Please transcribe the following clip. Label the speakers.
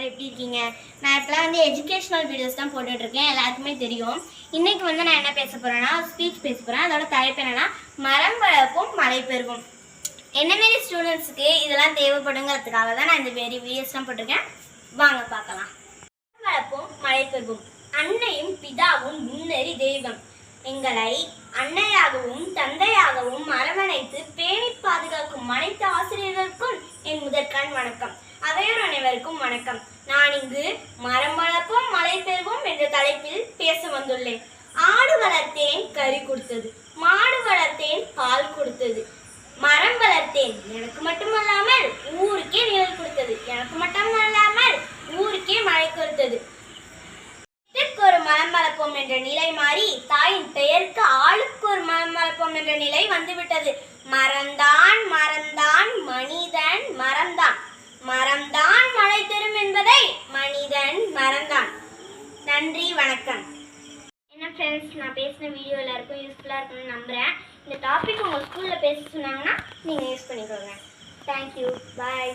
Speaker 1: எல்லோரும் எப்படி இருக்கீங்க நான் இப்போலாம் வந்து எஜுகேஷ்னல் வீடியோஸ் தான் போட்டுட்ருக்கேன் எல்லாருக்குமே தெரியும் இன்றைக்கி வந்து நான் என்ன பேச போகிறேன்னா ஸ்பீச் பேச போகிறேன் அதோட தலைப்பு என்னென்னா மரம் வளர்ப்பும் மழை பெருகும் என்னமாரி ஸ்டூடெண்ட்ஸுக்கு இதெல்லாம் தேவைப்படுங்கிறதுக்காக தான் நான் இந்த மாரி வீடியோஸ்லாம் போட்டிருக்கேன் வாங்க பார்க்கலாம்
Speaker 2: மரம் வளர்ப்பும் மழை பெருகும் அன்னையும் பிதாவும் முன்னறி தெய்வம் எங்களை அன்னையாகவும் தந்தையாகவும் அரவணைத்து பேணி பாதுகாக்கும் அனைத்து ஆசிரியர்களுக்கும் என் முதற்கண் வணக்கம் அனைவருக்கும் வணக்கம் நான் இங்கு மரம் வளர்ப்போம் மழை பெறுவோம் என்ற தலைப்பில் பேச வந்துள்ளேன் ஆடு வளர்த்தேன் கறி கொடுத்தது மாடு வளர்த்தேன் பால் கொடுத்தது மரம் வளர்த்தேன் எனக்கு மட்டுமல்லாமல் ஊருக்கே நிழல் கொடுத்தது எனக்கு மட்டுமல்லாமல் ஊருக்கே மழை கொடுத்தது ஒரு மரம் வளர்ப்போம் என்ற நிலை மாறி தாயின் பெயருக்கு ஆளுக்கு ஒரு மரம் வளர்ப்போம் என்ற நிலை வந்துவிட்டது மரந்தான் நன்றி வணக்கம்
Speaker 1: என்ன ஃப்ரெண்ட்ஸ் நான் பேசின வீடியோ எல்லாருக்கும் யூஸ்ஃபுல்லாக இருக்கும்னு நம்புகிறேன் இந்த டாபிக் உங்கள் ஸ்கூலில் பேச சொன்னாங்கன்னா நீங்கள் யூஸ் பண்ணிக்கோங்க தேங்க்யூ பாய்